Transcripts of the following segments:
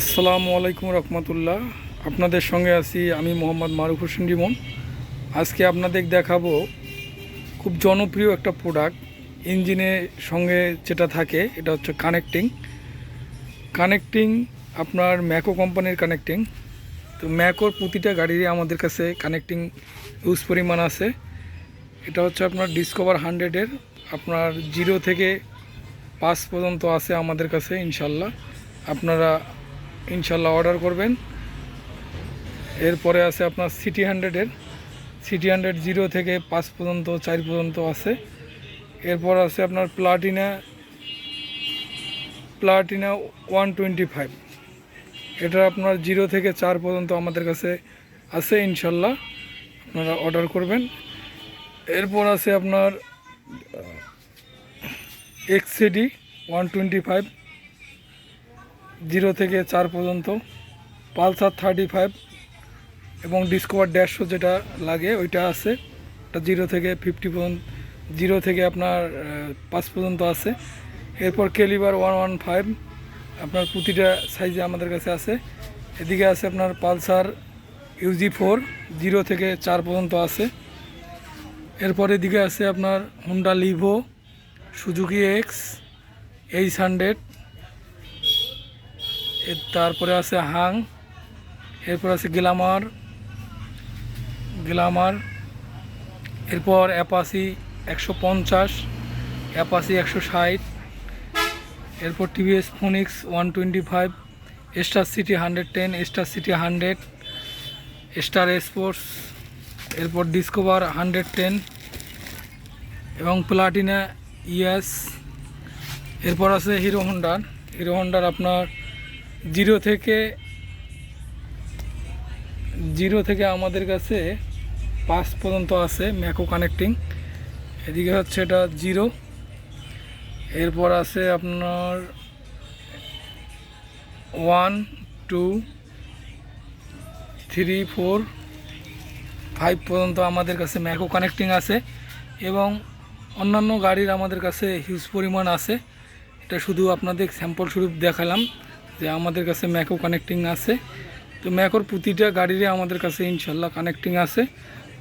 আসসালামু আলাইকুম রহমতুল্লাহ। আপনাদের সঙ্গে আছি আমি মোহাম্মদ মারুফ হোসেন রিমন। আজকে আপনাদের দেখাবো খুব জনপ্রিয় একটা প্রোডাক্ট ইঞ্জিনের সঙ্গে যেটা থাকে, এটা হচ্ছে কানেক্টিং কানেক্টিং আপনার ম্যাকো কোম্পানির কানেক্টিং তো ম্যাকোর প্রতিটা গাড়িরই আমাদের কাছে কানেক্টিং ইউজ পরিমাণ আছে। এটা হচ্ছে আপনার ডিসকভার হান্ড্রেডের আপনার জিরো থেকে পাঁচ পর্যন্ত আছে আমাদের কাছে, ইনশাল্লাহ। আপনারা ইনশাল্লাহ অর্ডার করবেন। এরপরে আছে আপনার সিটি হান্ড্রেডের সিটি হান্ড্রেড জিরো থেকে পাঁচ পর্যন্ত, চার পর্যন্ত আছে। এরপর আছে আপনার Platina Platina one twenty five এটা আপনার জিরো থেকে চার পর্যন্ত আমাদের কাছে আছে ইনশাল্লাহ। আপনারা অর্ডার করবেন। এরপর আছে আপনার XCD one twenty five zero থেকে চার পর্যন্ত। পালসার থার্টি ফাইভ এবং ডিসকভার ড্যাশো যেটা লাগে, ওইটা আছে। ওটা জিরো থেকে ফিফটি পর্যন্ত, জিরো থেকে আপনার পাঁচ পর্যন্ত আছে। এরপর কেলিবার ওয়ান ওয়ান ফাইভ, আপনার প্রতিটা সাইজে আমাদের কাছে আছে। এদিকে আছে আপনার পালসার ইউজি ফোর, জিরো থেকে চার পর্যন্ত আছে। এরপর এদিকে আছে আপনার Honda Livo, Suzuki X, H hundred তারপরে আছে হাং, এরপর আছে গ্লামার গ্লামার, এরপর অ্যাপাসি একশো পঞ্চাশ অ্যাপাসি একশো ষাট, এরপর TVS Phoenix one twenty five, Star City hundred ten, Star City hundred, Star Sports, এরপর ডিসকভার হান্ড্রেড টেন এবং প্লাটিনা ইএস, এরপর আছে হিরো হন্ডার হিরো হন্ডার আপনার জিরো থেকে জিরো থেকে আমাদের কাছে পাঁচ পর্যন্ত আছে ম্যাকো কানেক্টিং। এদিকে হচ্ছে এটা জিরো। এরপর আছে আপনার one, two, three, four, five পর্যন্ত আমাদের কাছে ম্যাকো কানেক্টিং আছে এবং অন্যান্য গাড়ির আমাদের কাছে হিউজ পরিমাণ আছে। এটা শুধু আপনাদের স্যাম্পল স্বরূপ দেখালাম। যে আমাদের কাছে ম্যাকো কানেক্টিং আছে। তো ম্যাকোর প্রতিটা গাড়িরই আমাদের কাছে ইনশাল্লাহ কানেক্টিং আছে।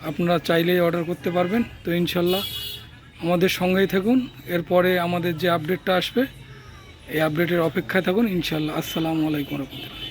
আপনারা চাইলেই অর্ডার করতে পারবেন। তো ইনশাল্লাহ আমাদের সঙ্গেই থাকুন। এরপরে আমাদের যে আপডেটটা আসবে, এই আপডেটের অপেক্ষায় থাকুন। ইনশাল্লাহ। আসসালামু আলাইকুম রহমতুল্লাহ।